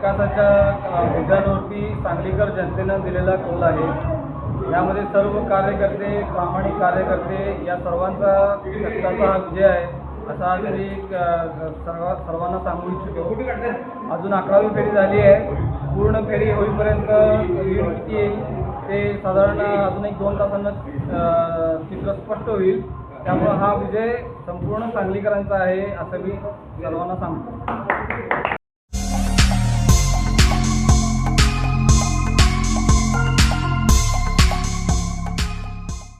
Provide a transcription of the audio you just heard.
विकासाच्या मुद्द्यांवरती सांगलीकर जनतेनं दिलेला कौल आहे. यामध्ये सर्व कार्यकर्ते प्रामाणिक कार्यकर्ते या सर्वांचा हा विजय आहे असा तरी मी सर्व सर्वांना सांगू इच्छितो. अजून अकरावी फेरी झाली आहे. पूर्ण फेरी होईपर्यंत किती येईल. ते साधारण अजून एक दोन तासांना चित्र स्पष्ट होईल. त्यामुळं हा विजय संपूर्ण सांगलीकरांचा आहे असं मी सर्वांना सांगतो.